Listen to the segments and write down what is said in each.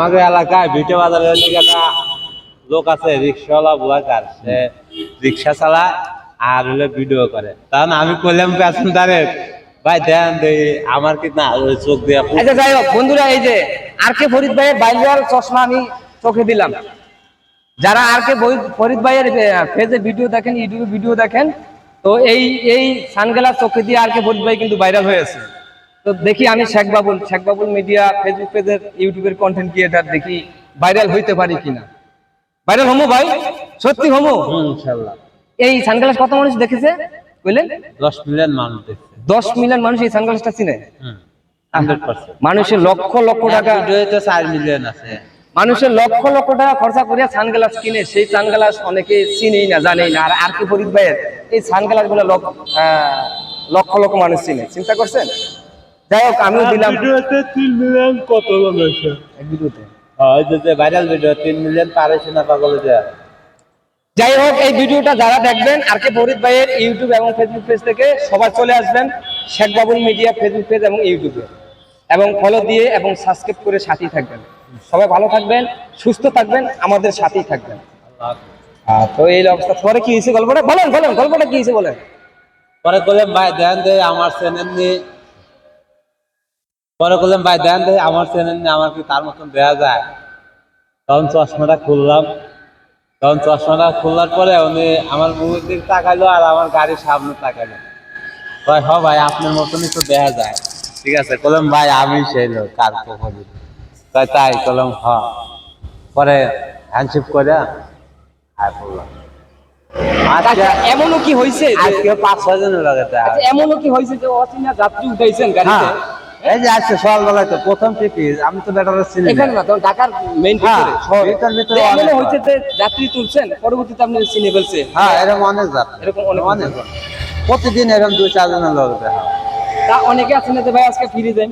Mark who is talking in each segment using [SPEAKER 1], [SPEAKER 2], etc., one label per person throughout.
[SPEAKER 1] আমাদের এলাকায় বিটে বাজারের একটা লোক আছে, রিক্সাওয়ালা বুয়াকার সে রিক্সা চালায় আর হলে ভিডিও করে। তখন আমি কইলাম প্যাসেঞ্জারে ভাই দেন আমার কি না চোখ দিয়ে
[SPEAKER 2] আচ্ছা যাই হোক, বন্ধুরা, এই যে আর কে ফরিদ ভাইয়ের বাইরের চশমা আমি চোখে দিলাম। যারা আর কে ফরিদ ভাইয়ের ফেজে ভিডিও দেখেন, ইউটিউবে ভিডিও দেখেন, তো এই এই সানগ্লাস চোখে দিয়ে আর কে ফরিদ ভাই কিন্তু ভাইরাল হয়েছে তো দেখি আমি শেখ বাবুল শেখ বাবুল মিডিয়া ফেসবুক পেজের ইউটিউবের কন্টেন্ট ক্রিয়েটার দেখি ভাইরাল হইতে পারি কিনা। ভাইরাল হমু ভাই? সত্যি হমু?
[SPEAKER 1] ইনশাল্লাহ
[SPEAKER 2] এই সানগ্লাস কত মানুষ দেখেছে? বুঝলেন
[SPEAKER 1] দশ মিলিয়ন মানুষ দেখছে।
[SPEAKER 2] দশ মিলিয়ন মানুষ এই সানগ্লাসটা চিনে? মানুষের লক্ষ লক্ষ টাকা
[SPEAKER 1] ভিডিওতে চার মিলিয়ন আছে।
[SPEAKER 2] মানুষের লক্ষ লক্ষ টাকা খরচা করিয়া সানগ্লাস কিনে সেই সানগ্লাস অনেকে চিনেই না জানেই না। আর আর কি ফরিদ ভাইয়ের? এই সানগ্লাসগুলো লক্ষ লক্ষ মানুষ চিনে। চিন্তা করছেন? যাই হোক আমিও দিলাম।
[SPEAKER 1] ভিডিওতে মিলিয়ন কত হয়েছে
[SPEAKER 2] এক ভিডিওতে।
[SPEAKER 1] যে- ভাইরাল ভিডিও তিন মিলিয়ন পার হয়েছে না পাগলে যে
[SPEAKER 2] যাই হোক এই ভিডিওটা যারা দেখবেন আর কে ফরিদ ভাইয়ের ইউটিউব এবং ফেসবুক পেজ থেকে সবাই চলে আসবেন Sheikh Babul media Facebook page এবং ইউটিউবে। এবং ফলো দিয়ে এবং সাবস্ক্রাইব করে সাথেই থাকবেন। সবাই ভালো থাকবেন সুস্থ থাকবেন আমাদের সাথেই থাকবেন। আহ, তো এই অবস্থা পরে কি হয়েছে গল্পটা? বলেন বলেন গল্পটা কি হয়েছে বলেন।
[SPEAKER 1] পরে করলাম ভাই দেন আমার চ্যানেল নিয়ে পরে করলাম ভাই দেন আমার চ্যানেল আমার কি তার মতন দেওয়া যায়? তখন চশমাটা খুললাম। তখন চশমাটা খোলার পরে উনি আমার মুখের দিকে তাকাইলো আর আমার গাড়ির সামনে তাকাইলো। ভাই হ ভাই আপনার মতনই তো দেখা যায়। ঠিক আছে। কলম ভাই আমি সেই লোক কার কখন তাই তাই? কলম হ। পরে হ্যান্ডশিপ করে আর বললাম
[SPEAKER 2] আচ্ছা এমনও কি হয়েছে যে-
[SPEAKER 1] আজকে পাঁচ ছয় জনের লাগে
[SPEAKER 2] আচ্ছা, এমনও কি হয়েছে যে অচেনা যাত্রী উঠাইছেন গাড়িতে?
[SPEAKER 1] হ্যাঁ। এই যে সকালবেলায় তো প্রথম থেকে আমি তো বেটার চিনি
[SPEAKER 2] এখানে না তখন ঢাকার মেইন
[SPEAKER 1] হ্যাঁ,
[SPEAKER 2] ভিতরে
[SPEAKER 1] ভিতর ভিতরে
[SPEAKER 2] হয়েছে যে যাত্রী তুলছেন পরবর্তীতে আপনি চিনে ফেলছে
[SPEAKER 1] হ্যাঁ এরকম অনেক
[SPEAKER 2] এরকম অনেক
[SPEAKER 1] অনেক প্রতিদিন এরকম দুই চার জনের লোক দেখা
[SPEAKER 2] তা অনেকে আছে না যে ভাই আজকে ফিরে দেন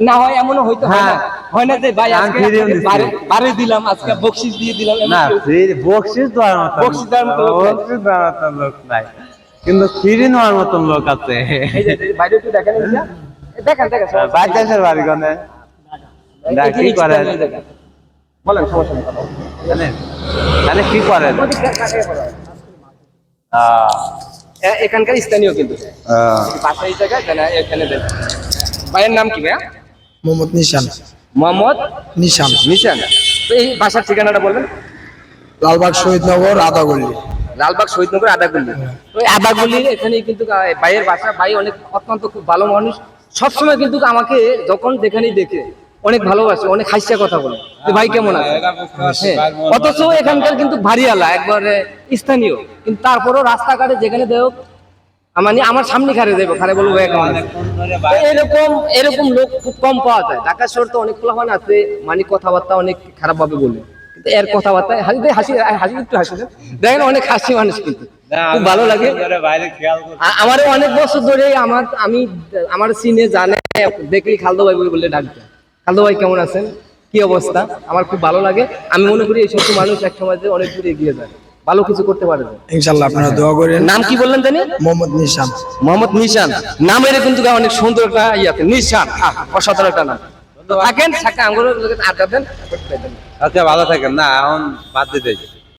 [SPEAKER 2] না হয় এমনও হয়তো হয় না।
[SPEAKER 1] হ্যাঁ।
[SPEAKER 2] না যে ভাই আজকে বাড়ি দিলাম আজকে বকশিস দিয়ে দিলাম।
[SPEAKER 1] না? বকশিস দেওয়ার
[SPEAKER 2] মতো লোক
[SPEAKER 1] দেওয়ার নাই। কিন্তু ফিরি নেওয়ার মতন লোক আছে।
[SPEAKER 2] এই যে বাইরে একটু দেখেন দেখেন দেখেন সমস্যা নেই।
[SPEAKER 1] বাড়ি কোনে? কি করেন?
[SPEAKER 2] বলেন সমস্যা নেই কথা বলেন।
[SPEAKER 1] জানেন জানেন কি করেন?
[SPEAKER 2] ওদিক দিয়ে কাছে বলেন।
[SPEAKER 1] আহ,
[SPEAKER 2] এখানকার স্থানীয় কিন্তু।
[SPEAKER 1] আহ,
[SPEAKER 2] জায়গায় এখানে ভাইয়ের নাম কি ভাইয়া?
[SPEAKER 3] মোহাম্মদ নিশান।
[SPEAKER 2] মোহাম্মদ
[SPEAKER 3] নিশান।
[SPEAKER 2] নিশান। এই বাসার ঠিকানাটা বলবেন?
[SPEAKER 3] লালবাগ শহীদনগর আদাগল্লি
[SPEAKER 2] লালবাগ শহীদনগর আদাগুল্লি তো এই এখানে কিন্তু ভাইয়ের বাসা। ভাই অনেক অত্যন্ত খুব ভালো মানুষ। সবসময় কিন্তু আমাকে যখন যেখানেই দেখে অনেক ভালোবাসে অনেক হাসিয়া কথা বলে ভাই কেমন আছে? হ্যাঁ, অথচ এখানকার কিন্তু ভারিয়ালা একবারে স্থানীয়। কিন্তু তারপরেও রাস্তাঘাটে যেখানে দেখ মানে আমার সামনে খারে দেবো খারে বলব ভাই কেমন এরকম এরকম লোক খুব কম পাওয়া যায়। ঢাকা শহর তো অনেক প্লাবান আছে মানে কথাবার্তা অনেক খারাপ ভাবে বলে এর কথাবার্তায় হাসি হাসি হাসি একটু হাসি দেখেন অনেক হাসি মানুষ কিন্তু। খুব ভালো লাগে। আমারও অনেক বছর ধরে আমার আমি আমার সিনে জানে দেখলেই খালদো ভাই বলে ডাকবে খালদো ভাই কেমন আছেন? কি অবস্থা? আমার খুব ভালো লাগে। আমি মনে করি এই সমস্ত মানুষ এক সময় অনেক দূরে এগিয়ে যায়। ভালো কিছু করতে পারে
[SPEAKER 3] আপনারা দোয়া করেন।
[SPEAKER 2] নাম কি বললেন জানি?
[SPEAKER 3] মোহাম্মদ নিশান।
[SPEAKER 2] মোহাম্মদ নিশান। নামের কিন্তু অনেক সুন্দর একটা ইয়াতে নিশান। অসাধারণ একটা নাম। থাকেন আঙ্গুরের আড্ডা দেন
[SPEAKER 1] আচ্ছা ভালো থাকেন। না এখন বাদ দিতে